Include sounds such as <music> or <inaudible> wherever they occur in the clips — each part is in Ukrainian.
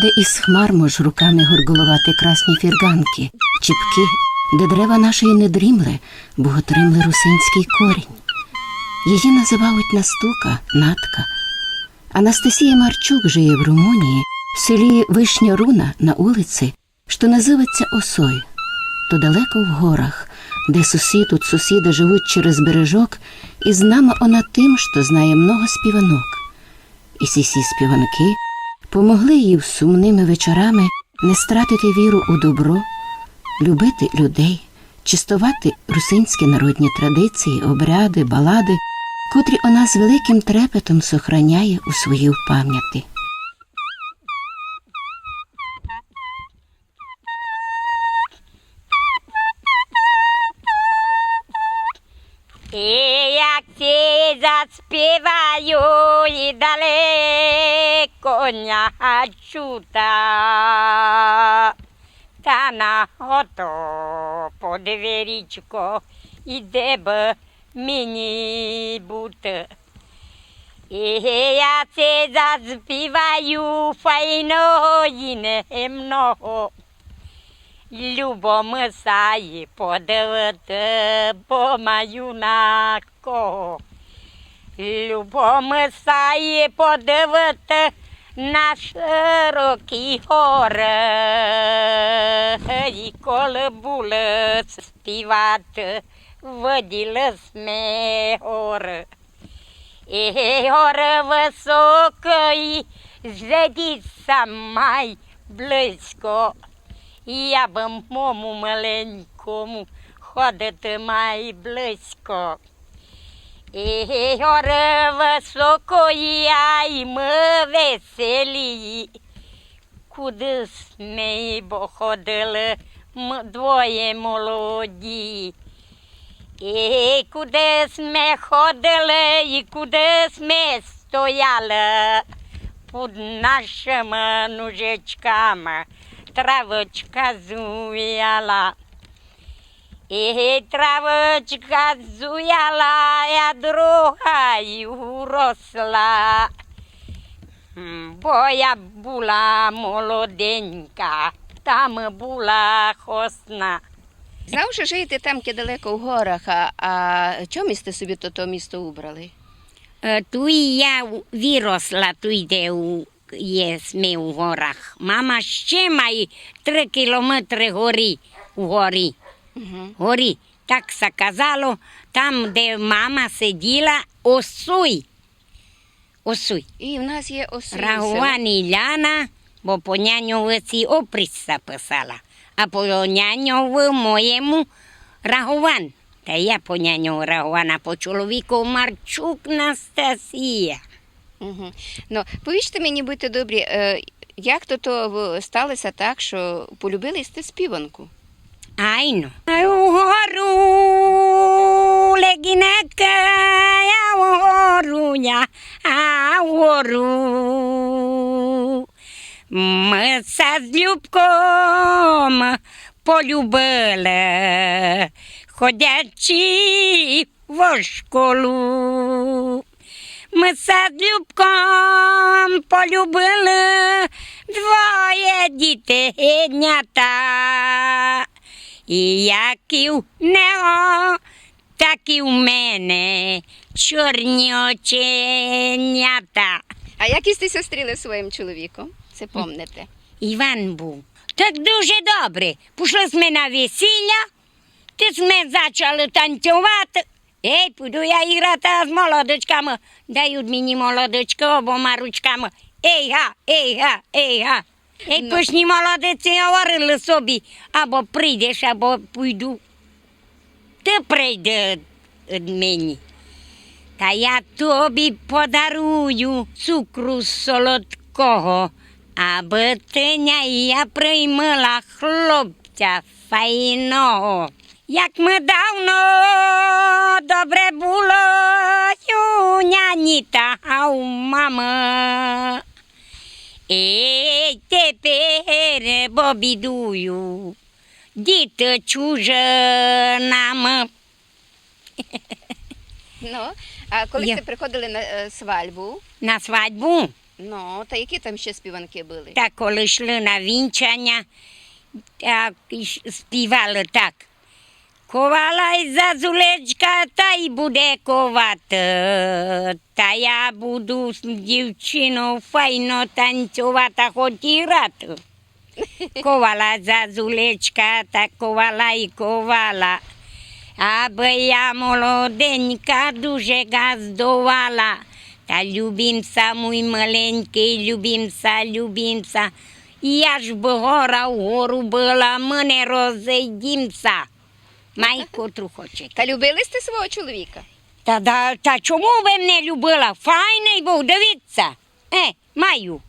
Жиє де із хмар мож руками горголувати красні фірганки, чіпки, де дерева нашої не дрімли, бо готримли русинський корінь. Її називають Настука, Натка. Анастасія Марчук живе в Румунії, в селі Вишня Руна на вулиці, що називається Осой. То далеко в горах, де сусід тут сусіда живуть через бережок, і знама вона тим, що знає много співанок. І сісі співанки помогли їй сумними вечорами не стратити віру у добро, любити людей, чистувати русинські народні традиції, обряди, балади, котрі вона з великим трепетом сохраняє у своїй пам'яті. Далеко чута, та на ото по дверічко іде б мені бути. І я це заспіваю файно і немного. Любом саї подивити, бо маю на кого. Любом саї подивити на широкі гори. І коли були співати, виділи сме гори. І гори високої, зайдіть самай близько. Я б мому маленькому ходити май близько. І гори високої, а й ми веселі. Куди ми бо ходили ми двоє молоді. І куди ми ходили, і куди ми стояли під нашими ножичками травочка зуяла. І травочка зуяла, я друга й уросла. Бо я була молоденька, там була хосна. Знав, що живете там, де далеко в горах, а, а чому сте собі то, то місто убрали? Е, Тут я виросла, тут де у, є ми у горах. Мама ще має три кілометри горі, у горі. Угу. Горі. Так се казало, там, де мама сиділа, осуй. Осуй. І в нас є освіт. Рагуван Іляна, бо по няньовиці опріс записала, а по няньову моєму Рагуван. Та я по няньову Рагуван, а по чоловіку Марчук Настасія. Угу. Ну, повіжте мені, будьте добрі, е, як то, то сталося так, що полюбили сте співанку? А угору легінека, я угору, я, а угору. Ми се з Любком полюбили, ходячи в школу. Ми се з Любком полюбили двоє дітенята. Як в нього, так і в мене чорні оченята. А як істи зустріли своїм чоловіком? Це помните? Іван був. Так дуже добре. Пішли ми на весілля, ти ми почали танцювати. Ей, піду я грати з молодочками. Дають мені молодочки обома ручками. Ей га, ей га, ей га. Ей, Ну. пишні молодиці говорили собі, або прийдеш, або піду. Ти прийди від мені. Та я тобі подарую цукру солодкого, аби ти не я приймала хлопця файного. Як ми давно добре було ю няні та а у мами. І тепер бо бідую, діти чужинами. <laughs> Ну, а коли Я- сте приходили на е, свадьбу, На свадьбу Ну, та які там ще співанки були? Та коли йшли на вінчання, так і ж співали так. Ковала й зазулечка, та й буде ковати. Та я буду з дівчиною файно танцювати, хоч і грати. Ковала зазулечка, та ковала й ковала. Аби я молоденька дуже газдувала. Та любімся, мій маленький, любімся, любімся. Я ж би гора вгору була, ми не розійдімся. Май котру хочете. Та любили сте свого чоловіка? Та, да, та чому ви мене любила? Файний був, дивіться. Е, маю.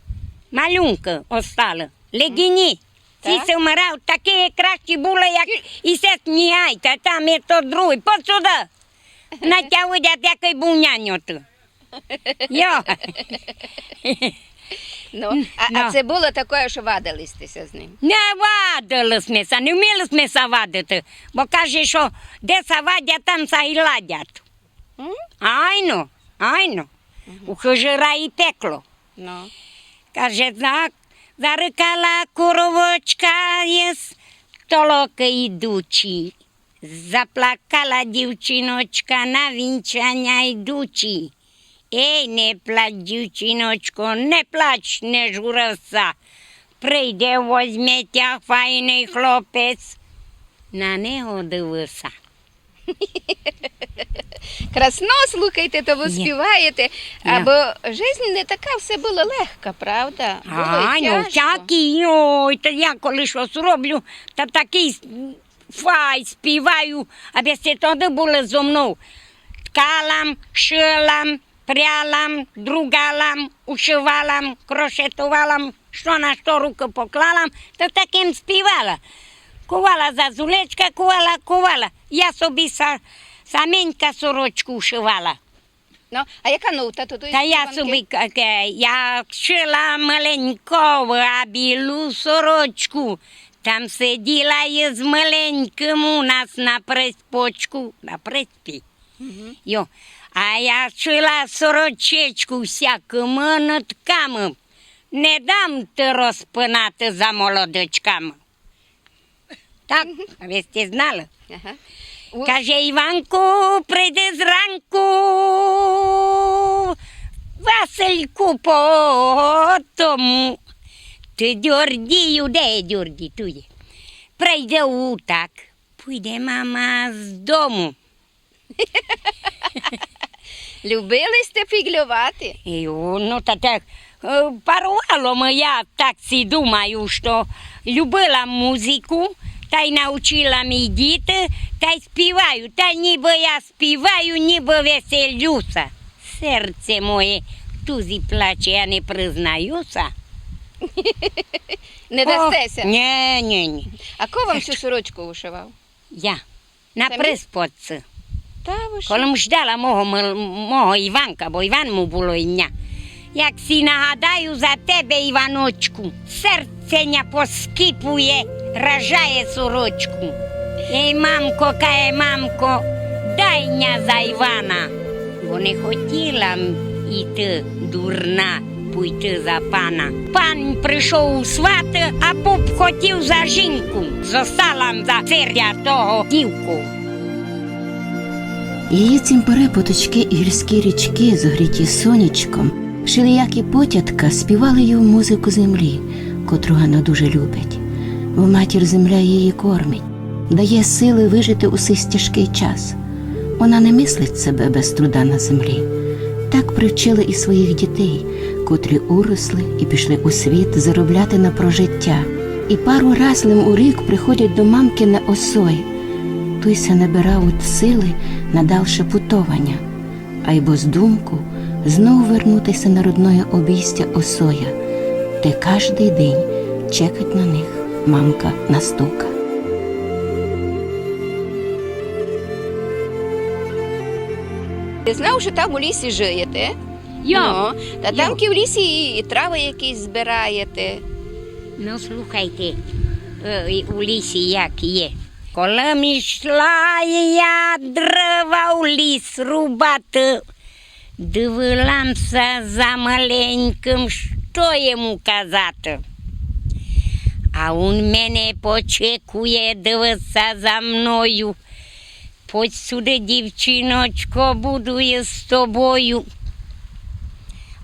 Малюнки остали. Легіні. Ці Так? се вмирав, такі кращі були, як і се сміяйте, там є то другий. Посюди. На тя видять, який був няньот. Йо. <laughs> Ну, а, а Ну. це було таке, що вадилистеся з ним. Не вадилися, не вміли ми вадити, бо каже, що де савадять, там са і ладять. М? Айно, айно. У хижира і пекло. Ну. Каже, так, зарикала коровочка єс, толоки йдучі. Заплакала дівчиночка на вінчання йдучі. Ей, не плач, дівчиночко, не плач, не журися. Прийде, возьме тя файний хлопець. На нього дивися. Красно слухайте, то ви співаєте. Або жизнь не така все було легка, правда? Було А, ну всякий, ой, то я коли щось роблю, то такий фай співаю, аби всі тоді були зо мною. Ткалам, шилам, прялам, другалам, ушивалам, крошетувалам, що на що руки поклалам, то таким співала. Кувала зазулечка, кувала, кувала. Я собі са, саменька сорочку ушивала. Ну, а яка ноута то Та я собі я шила маленько, а білу сорочку. Там сиділа із маленьким у нас на приспочку, на приспі. Йо. А я шила сорочечку всякими нитками. Не дам ти розпинати за молодочками. Так, а ви сте знали? Ага. Каже Іванку, прийди зранку. Васильку по тому. Ти дьордію, де дьорді тує? Прийде у так. Пойде мама з дому. <laughs> Любили сте фіглювати? І ну та так е, парувало я так си думаю, що любила музику, та й навчила мій діти, та й співаю. Та ніби я співаю, ніби веселюся. Серце моє тузі плаче, я не признаюся. <laughs> Не дастеся? Ні, ні, ні. А кого вам цю сорочку вишивав? Я на присподці. Та? Коли м ждала мого, мого Іванка, бо Іван му було ім'я. Як сі нагадаю за тебе, Іваночку, серце ня поскипує, ражає сорочку. Ей, мамко, кає, мамко, дай ня за Івана. Бо не хотіла м іти дурна, пойти за пана. Пан прийшов у свати, а поп хотів за жінку. Зостала м за циря того дівку. Її цімперепоточки і гірські річки, зогріті сонячком, шиліякі потятка співали їй музику землі, котру вона дуже любить. Бо матір земля її кормить, дає сили вижити у сей тяжкий час. Вона не мислить себе без труда на землі. Так привчили і своїх дітей, котрі уросли і пішли у світ заробляти на прожиття. І пару разлим у рік приходять до мамки на осой. Той се набирають сили на далше путовання, а й думку знов вернутися на родное обійстя осоя, де кожний день чекать на них мамка настука. Ти знав, що там у лісі живете? Йо. Ну, та там ки в лісі і, і трави якісь збираєте. Ну, слухайте, е, у лісі як є. Коли мішла я дерева у ліс рубати, Дивилася за маленьким, що йому казати. А він мене почекує, дивиться за мною. Подь сюди, дівчиночко, буду я з тобою.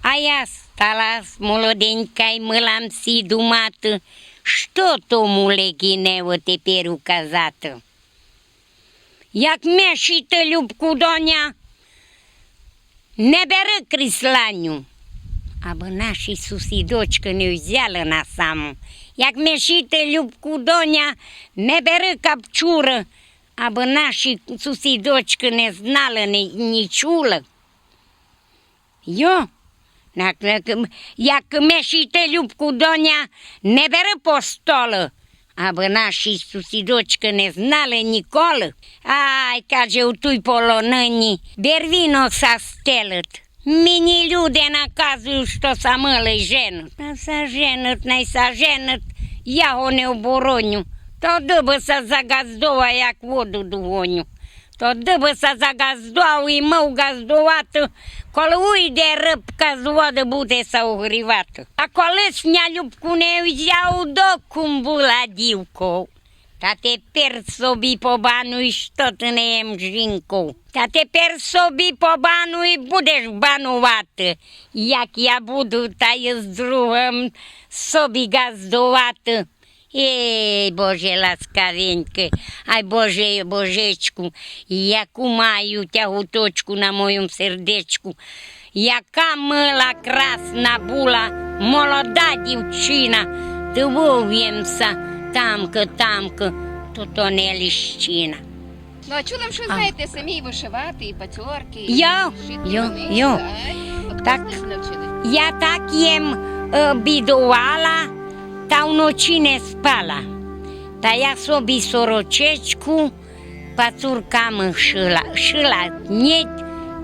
А я стала молоденька і милам сі думати, що тому Легіневу тепер указати. Як мешите любку доня, не бери крісланню, аби наші сусідочки не взяли на саму. Як мешите любку доня, не бери капчури, аби наші сусідочки не знали, не, не чули. Йо, як, мешите любку доня, не бери по столу, аби наші сусідочки не знали ніколи. Ай, каже, у той полонині, бервіно са стелить. Мені люди наказують, що самили женуть. Та саженуть, не саженуть, я його не обороню. То дибися загаздова, як воду догоню. То дибися загаздував і мав газдувати, коли уйде рибка з води, буде се огрівати. А колись ня любку не взяв, докум була дівкою. Та тепер собі побануй, що ти не єм жінку. Та тепер собі побануй, будеш банувати. Як я буду, та й Ей, Боже ласкавенький, ай Боже, Божечку, яку маю тягуточку на моєму сердечку. Яка мила, красна була, молода дівчина. Дивуємося, тамки, тамки, то то не ліщина. Ну, а чула, що знаєте самі і вишивати, і пацьорки, і Я? шити вмієте, я. ай? От Так. навчили. Я так їм е, бідувала, та вночі не спала. Та я собі сорочечку пацурками шила. Шила ні,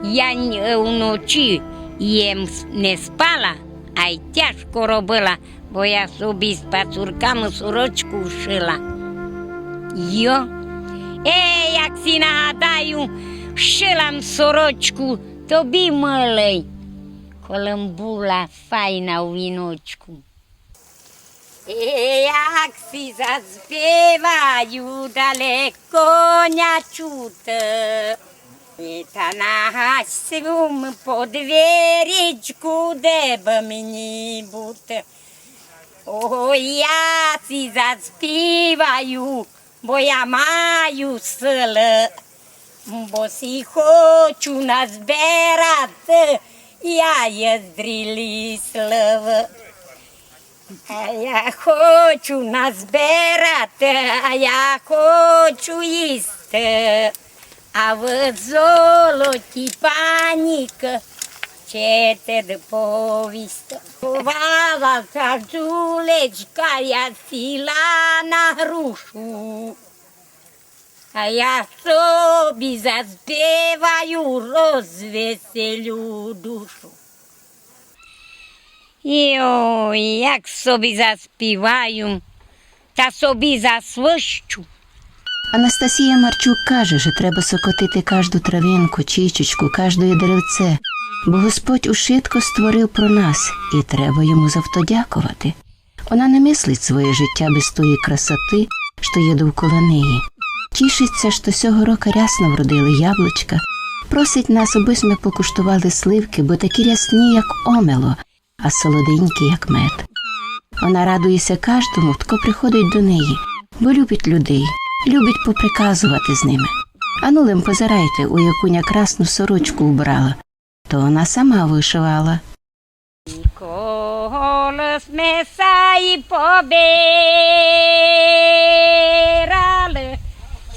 я н- е, вночі їм с- не спала, а й тяжко робила, бо я собі з пацурками сорочку шила. Йо. Е, як сі як сі заспіваю далеко чути. Та нагасюм по двірічку, де б мені бути. О, я сі заспіваю, бо я маю сили. Бо сі хочу назбирати, я є здрілі слив. А я хочу назбирати, а я хочу їсти. А ви золоті паніки, вчите повість. Бувала та жулечка, я сіла на грушу. А я собі заспіваю, розвеселю душу. Йой, як собі заспіваю, та собі засвищу. Анастасія Марчук каже, що треба сокотити кожну травинку, чічечку, кожне деревце, бо Господь ушитко створив про нас, і треба йому за то дякувати. Вона не мислить своє життя без тої красоти, що є довкола неї. Тішиться, що цього року рясно вродили яблучка, просить нас, аби ми покуштували сливки, бо такі рясні, як омело, а солоденькі, як мед. Вона радується кожному, хто приходить до неї, бо любить людей, любить поприказувати з ними. Ану лим позирайте, у яку красну сорочку убрала, то вона сама вишивала. Колос ми саї побирали,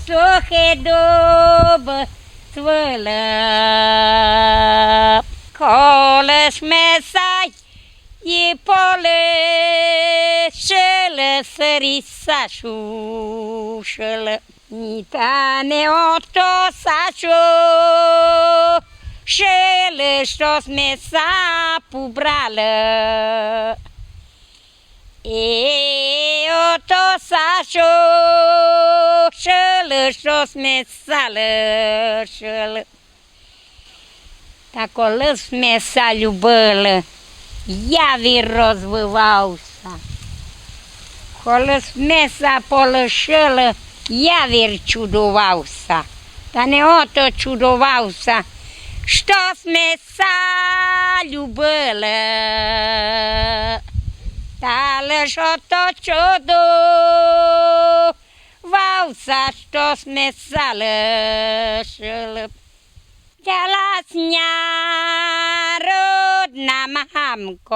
сухе дуби свила. Колос ми саї полишили, сирі сашушили. Ні та не ото сашу, шили, що з м'яса побрали. І ото сашу, шили, що з м'яса лишили. Та коли ми се любили, явір розвивався. Се полишили, явір чудувався. Та не ото чудувався, що се любили. Та лиш ото чудувався, що се лишили. Яласня родна мамко,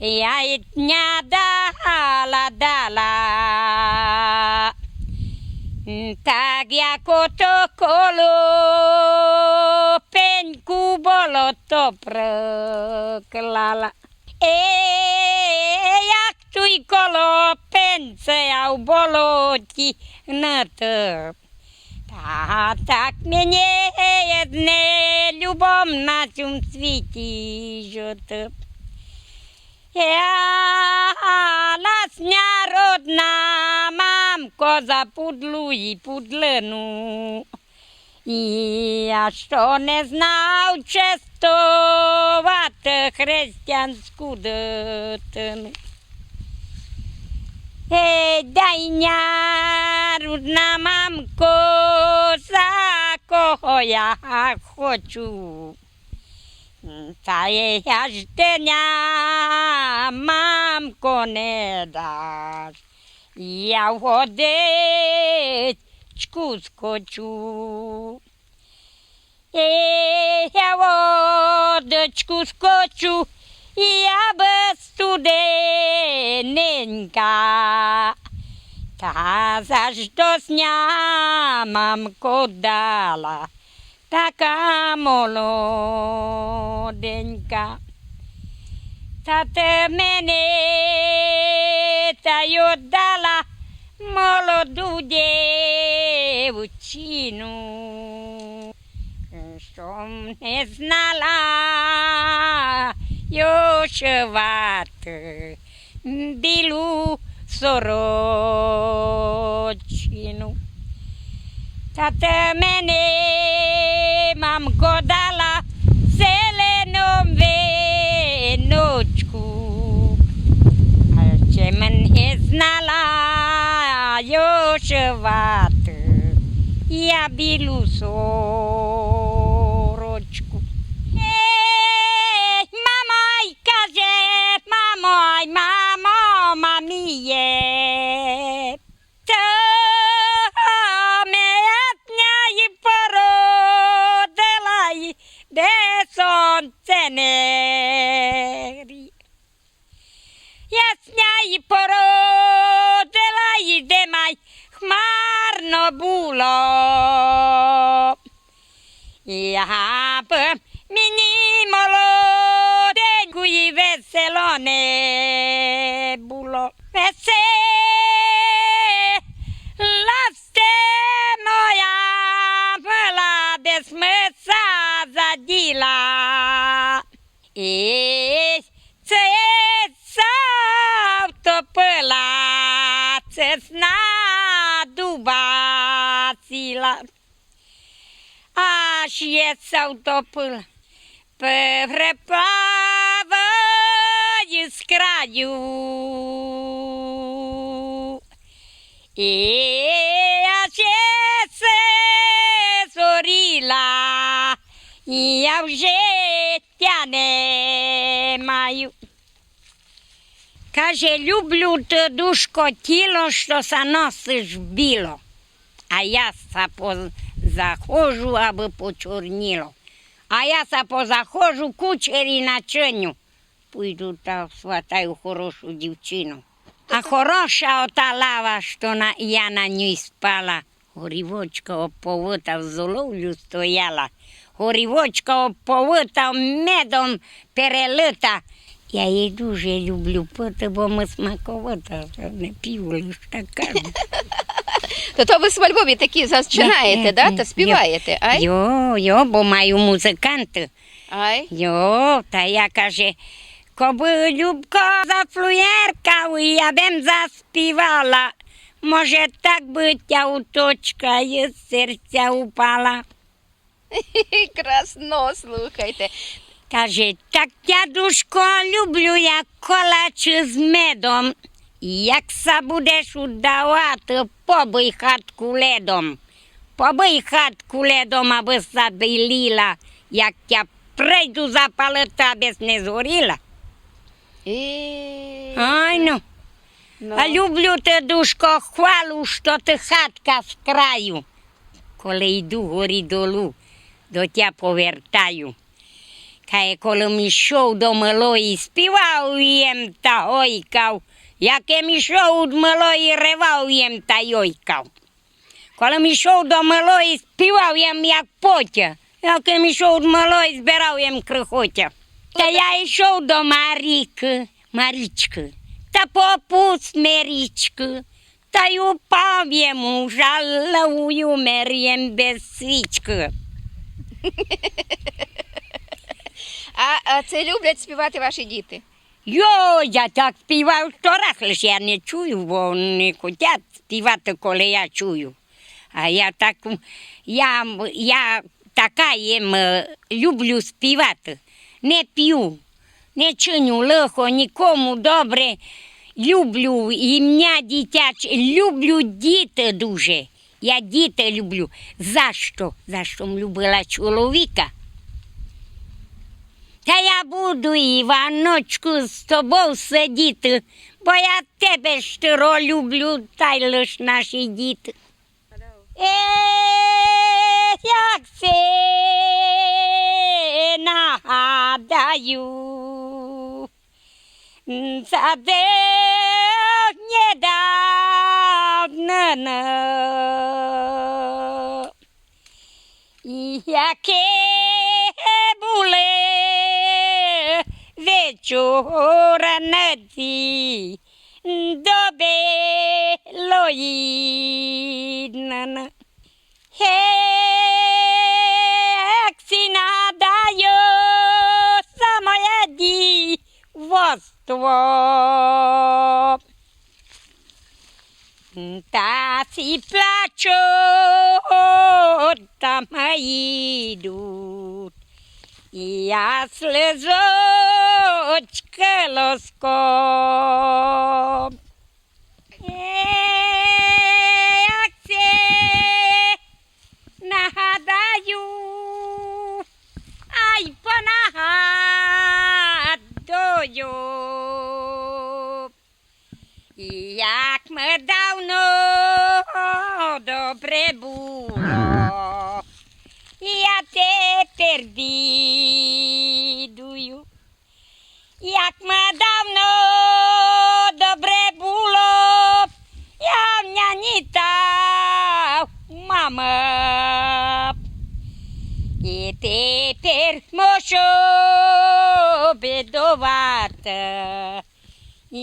я й дня дала дала, так як ото коло пеньку болото приклала. Е, як той коло пенця в болоті натоп. Та так мені єдне любом на цьому світі жити. Я ласня родна мамко запудлуй пудлину. І я що не знав честувати християнську дитину. Ей, дайня, рудна мамко, за кого я хочу. Та я ж теня, мамко, не даш. Я в водичку скочу. Ей, я в водичку скочу, я без студененька. Та за що сня мамко дала, така молоденька. Та ти мене та й отдала молоду дівчину, що не знала йошивати білу сорочину. Та те мене мамко дала зеленом віночку, а ще мене знала йошивати я білу сорочку. Я б мені молоденьку і Се втопила, переплаваю з краю. І є се зоріла, і я вже тя не маю. Каже, люблю те душко тіло, що са носиш біло, а я са позаходжу, аби почорніло. А я са позаходжу кучері на чиню. Пойду та сватаю хорошу дівчину. А хороша ота лава, що на, я на ній спала. Горівочка оповита в золовлю стояла. Горівочка оповита медом перелита. Я її дуже люблю пити, бо ми смаковита, не пів лиш така. То то ви в Львові такі зачинаєте, да? Та співаєте, ай? Йо, йо, бо маю музиканти. Ай? Йо, та я каже, коби Любко зафлуєркав, я б заспівала. Може, так би тя уточка із серця упала. <laughs> Красно, слухайте. Каже, так дядушко, люблю я колач з медом. Як са будеш удавати, побий хатку ледом. Побий хатку ледом, аби забіліла, як я прийду запалити, аби не згоріла. Е, Ай ну. ну. А люблю те, душко, хвалу, що ти хатка з краю. Коли йду горі долу, до тя повертаю. Каже, коли ми йшов до милої, співав їм та гойкав. Як я йшов до милої, ревав їм та йойкав. Коли ми йшов до милої, співав їм, як потя. Як я йшов до милої, збирав їм крихотя. Та я йшов до Маріки, Марічки, та попуст Мерічки, та й упав йому жалую мер'єм без свічки. <laughs> А, а це люблять співати ваші діти? Йо, я так співав сто раз, лише я не чую, бо вони хочуть співати, коли я чую. А я так, я, я така їм е, люблю співати. Не п'ю, не чиню лихо нікому добре. Люблю ім'я дитяче, люблю діти дуже. Я діти люблю. За що? За що любила чоловіка? Та я буду, Іваночку, з тобою сидіти, бо я тебе щиро люблю, та й лиш наші діти. Е, як це нагадаю, за де недавно, яке були вечора на ті добелої дна. Як си надаю самое дівоство. Та си плачу, там йдуть. І я слезочки лоском. Е, Як це нагадаю, ай понагадую. Як ми давно добре було. Я тепер бідую.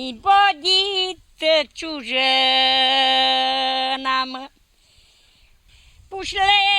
І бодіти чужинам. Пошли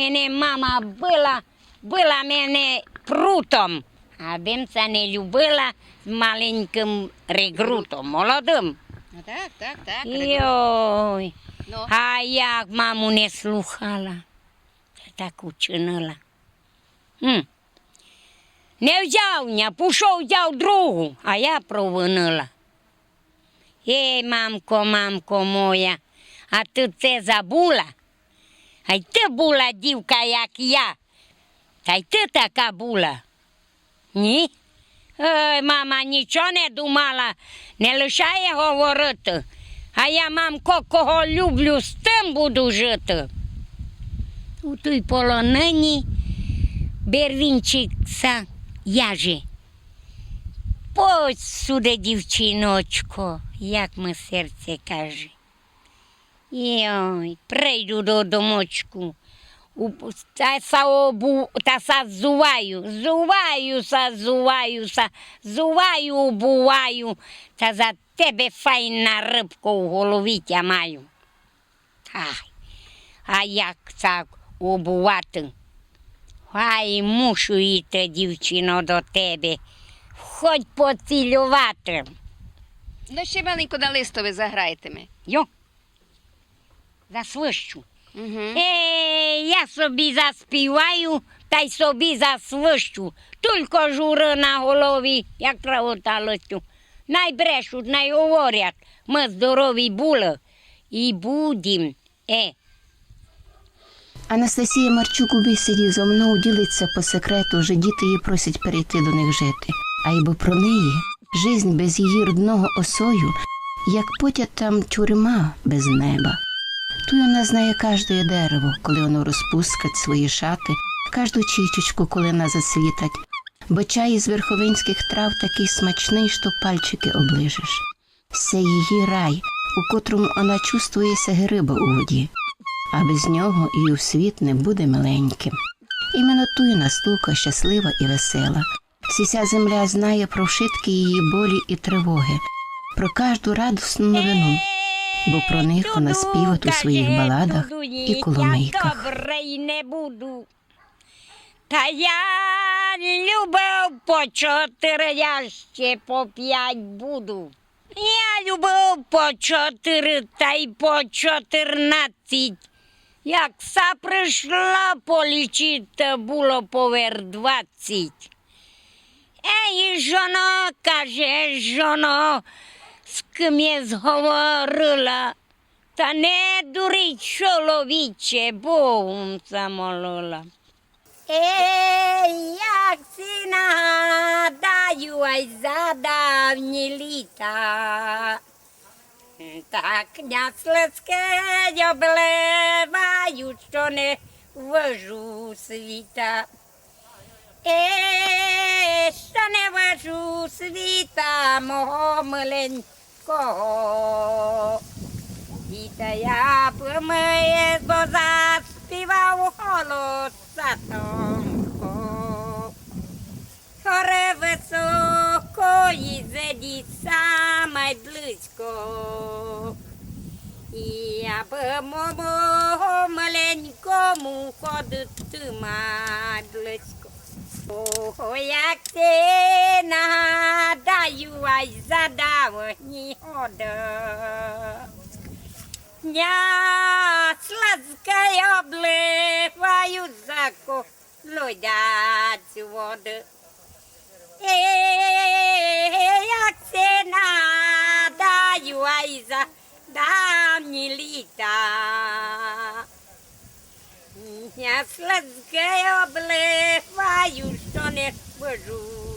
мене мама, била, била мене прутом, а бим це не любила з маленьким регрутом, молодим. Ну так, так, так. Йой, Ну, а як маму не слухала, так учинила. М. Не взяв мене, пішов взяв другу, а я провинила. Ей, мамко, мамко моя, а ти це забула? А й ти була дівка, як я. Та й ти така була. Ні? Ой, мама нічого не думала, не лишає говорити. А я, мамко, кого люблю, з тим буду жити. У той полонині Бервінчик са яже. Сюди, дівчиночко, як ми серце каже. Йой, прийду до домочку, у- та са обу, та са зуваю, зуваюся, зуваюся, зуваю, обуваю, та за тебе файна рибка в голові тя маю. Ай, а як так обувати? Ай, мушу йти, дівчино, до тебе, хоч поцілювати. Ну, ще маленько на листові заграйте ми. Йо, засвищу. Угу. Е, я собі заспіваю та й собі засвищу. Тільки жури на голові, як правота листю. Най брешуть, най говорять, ми здорові були і будім. Е, Анастасія Марчук у бесіді зо мною ділиться по секрету, що діти її просять перейти до них жити. А й бо про неї жизнь без її родного осою, як потя там тюрма без неба. Вона знає кожне дерево, коли воно розпускать свої шати, кожну чічечку, коли вона зацвітать. Бо чай із верховинських трав такий смачний, що пальчики оближеш. Це її рай, у котрому вона чувствує себе риба у воді а без нього і у світ не буде миленьким. Іменно ту й настука щаслива і весела. Сіся земля знає про вшитки її болі і тривоги, про кожну радісну новину, бо про них вона співать у своїх баладах і коломийках. Та я любив по чотири, я ще по п'ять буду. Я любив по чотири та й по чотирнадцять. Як са прийшла полічити, було повер двадцять. Ей, жоно, каже, жоно, ким зговорила. Та не дурить чоловіче, Богом замолила. Ей, як си нагадаю, ай за давні літа. Так князь Лецьке обливаю, що не вижу світа. Е, що не вижу світа мого миленького. І та я ми бо заспівав голос тонко. Хоре високо і зеді саме. І я б мого маленькому ходити май близько. Ого, як ти нагадаю, ай задавні года. Дня сладкой обливають за колодязь води. Ей, як це надаю, ай за давні літа. Я сладкой обливаю, що не світа.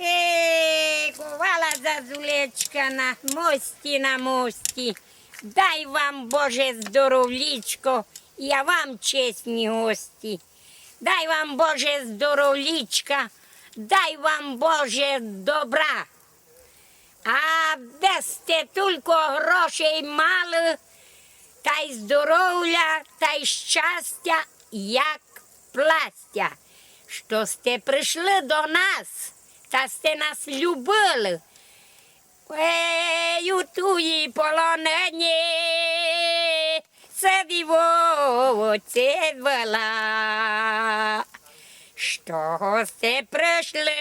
Ей, ховала зазулечка на мості, на мості. Дай вам, Боже, здоровлічко, я вам чесні гості. Дай вам, Боже, здоровлічка, дай вам, Боже, добра. А де сте тільки грошей мали, та й здоров'я, та й щастя, як пластя, що сте прийшли до нас, та сте нас любили. У туї полонені, це диво, це вела. Що сте прийшли,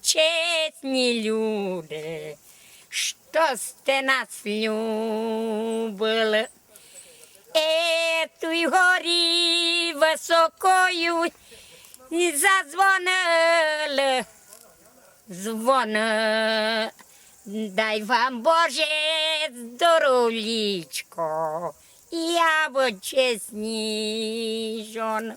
чесні люди, що сте нас любили. Е, туй горі високою задзвонили. Дзвони, дай вам Боже здоровлічко, я бо чесні жон.